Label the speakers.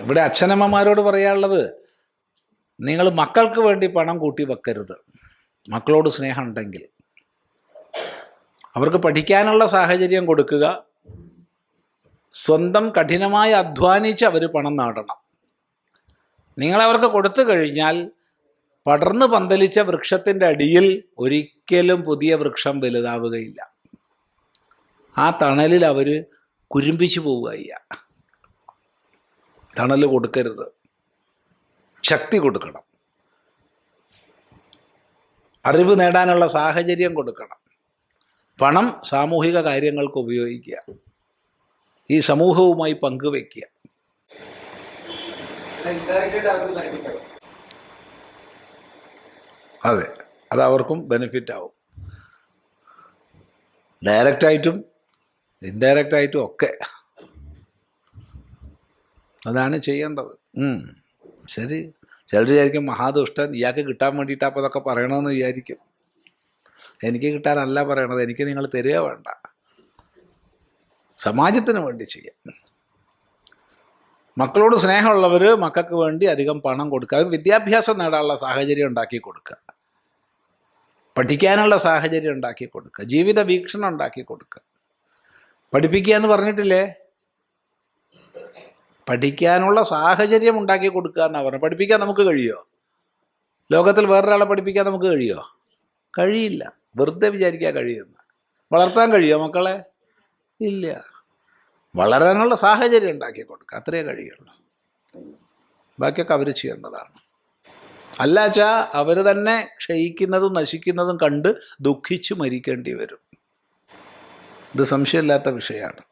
Speaker 1: ഇവിടെ അച്ഛനമ്മമാരോട് പറയാനുള്ളത് നിങ്ങൾ മക്കൾക്ക് വേണ്ടി പണം കൂട്ടി വെക്കരുത്. മക്കളോട് സ്നേഹം ഉണ്ടെങ്കിൽ അവർക്ക് പഠിക്കാനുള്ള സാഹചര്യം കൊടുക്കുക. സ്വന്തം കഠിനമായി അധ്വാനിച്ച് അവർ പണം നേടണം. നിങ്ങളവർക്ക് കൊടുത്തു കഴിഞ്ഞാൽ പടർന്നു പന്തലിച്ച വൃക്ഷത്തിന്റെ അടിയിൽ ഒരിക്കലും പുതിയ വൃക്ഷം വലുതാവുകയില്ല. ആ തണലിൽ അവർ കുരുമ്പിച്ചു പോവുകയ്യ തണൽ കൊടുക്കരുത്. ശക്തി കൊടുക്കണം. അറിവ് നേടാനുള്ള സാഹചര്യം കൊടുക്കണം. പണം സാമൂഹിക കാര്യങ്ങൾക്ക് ഉപയോഗിക്കുക. ഈ സമൂഹവുമായി പങ്കുവെക്കുക. അതെ അത് അവർക്കും ബെനിഫിറ്റ് ആവും. ഡയറക്റ്റായിട്ടും ഇൻഡയറക്റ്റായിട്ടും ഒക്കെ അതാണ് ചെയ്യേണ്ടത്. ശരി. ചിലർ വിചാരിക്കും മഹാദുഷ്ടൻ ഇയാൾക്ക് കിട്ടാൻ വേണ്ടിയിട്ട് അപ്പോൾ അതൊക്കെ പറയണമെന്ന് വിചാരിക്കും. എനിക്ക് കിട്ടാനല്ല പറയണത്. എനിക്ക് നിങ്ങൾ തരിക വേണ്ട. സമാജത്തിന് വേണ്ടി ചെയ്യാം. മക്കളോട് സ്നേഹമുള്ളവർ മക്കൾക്ക് വേണ്ടി അധികം പണം കൊടുക്കുക. അവർ വിദ്യാഭ്യാസം നേടാനുള്ള സാഹചര്യം ഉണ്ടാക്കി കൊടുക്കുക. പഠിക്കാനുള്ള സാഹചര്യം ഉണ്ടാക്കി കൊടുക്കുക. ജീവിത വീക്ഷണം ഉണ്ടാക്കി കൊടുക്കുക. പഠിപ്പിക്കുക എന്ന് പറഞ്ഞിട്ടില്ലേ? പഠിക്കാനുള്ള സാഹചര്യം ഉണ്ടാക്കി കൊടുക്കുക എന്നാണ് പറഞ്ഞത്. പഠിപ്പിക്കാൻ നമുക്ക് കഴിയുമോ ലോകത്തിൽ വേറൊരാളെ പഠിപ്പിക്കാൻ നമുക്ക് കഴിയുമോ കഴിയില്ല. വെറുതെ വിചാരിക്കാൻ കഴിയുന്ന. വളർത്താൻ കഴിയുമോ മക്കളെ? ഇല്ല. വളരാനുള്ള സാഹചര്യം ഉണ്ടാക്കി കൊടുക്കുക. അത്രയേ കഴിയുള്ളൂ. ബാക്കിയൊക്കെ അവർ ചെയ്യേണ്ടതാണ്. അല്ലാച്ചാ അവർ തന്നെ ക്ഷയിക്കുന്നതും നശിക്കുന്നതും കണ്ട് ദുഃഖിച്ച് മരിക്കേണ്ടി വരും. ഇത് സംശയമില്ലാത്ത വിഷയമാണ്.